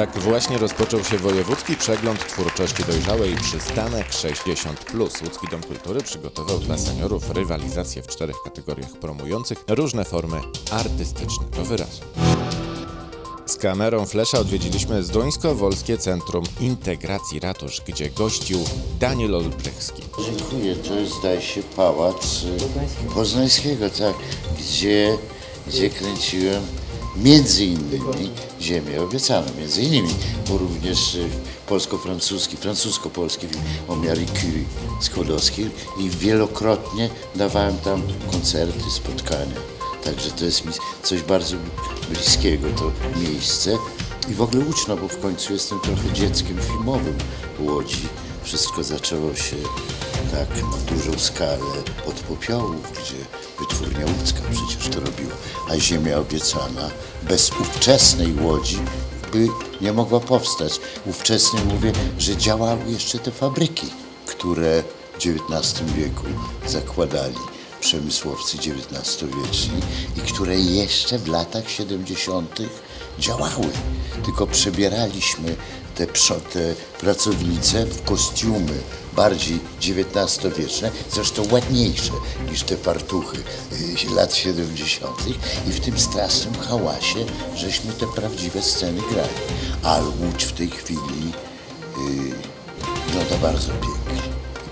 Tak właśnie rozpoczął się wojewódzki przegląd twórczości dojrzałej Przystanek 60+. Łódzki Dom Kultury przygotował dla seniorów rywalizację w czterech kategoriach promujących różne formy artystyczne do wyrazu. Kamerą Flesza odwiedziliśmy Zduńsko-Wolskie Centrum Integracji Ratusz, gdzie gościł Daniel Olbrychski. Dziękuję. To jest, zdaje się, pałac y, Poznańskiego, tak, gdzie, gdzie kręciłem między innymi Ziemię obiecaną, między innymi, bo również y, polsko-francuski, francusko-polski o Marie Curie Skłodowskiej i wielokrotnie dawałem tam koncerty, spotkania. Także to jest mi coś bardzo bliskiego, to miejsce. I w ogóle uczno, bo w końcu jestem trochę dzieckiem filmowym Łodzi. Wszystko zaczęło się tak na dużą skalę od popiołów, gdzie wytwórnia łódzka przecież to robiła. A ziemia obiecana bez ówczesnej Łodzi by nie mogła powstać. Ówczesnie mówię, że działały jeszcze te fabryki, które w XIX wieku zakładali przemysłowcy XIX-wieczni i które jeszcze w latach 70. działały. Tylko przebieraliśmy te, te pracownice w kostiumy bardziej XIX-wieczne, zresztą ładniejsze niż te fartuchy y, lat 70. i w tym strasznym hałasie żeśmy te prawdziwe sceny grali. A Łódź w tej chwili y, wygląda bardzo pięknie.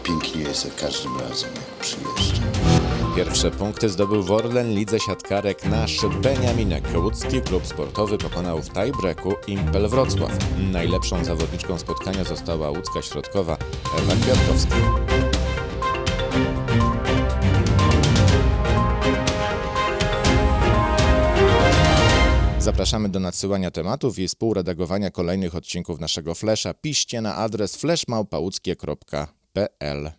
Pięknie jest za każdym razem, jak przyjeżdżam. Pierwsze punkty zdobył w Orlen Lidze Siatkarek nasz Beniaminek. Łódzki klub sportowy pokonał w tiebreaku Impel Wrocław. Najlepszą zawodniczką spotkania została łódzka środkowa Ewa Kwiatkowska. Zapraszamy do nadsyłania tematów i współredagowania kolejnych odcinków naszego Flesza. Piszcie na adres fleszmałpałuckie.pl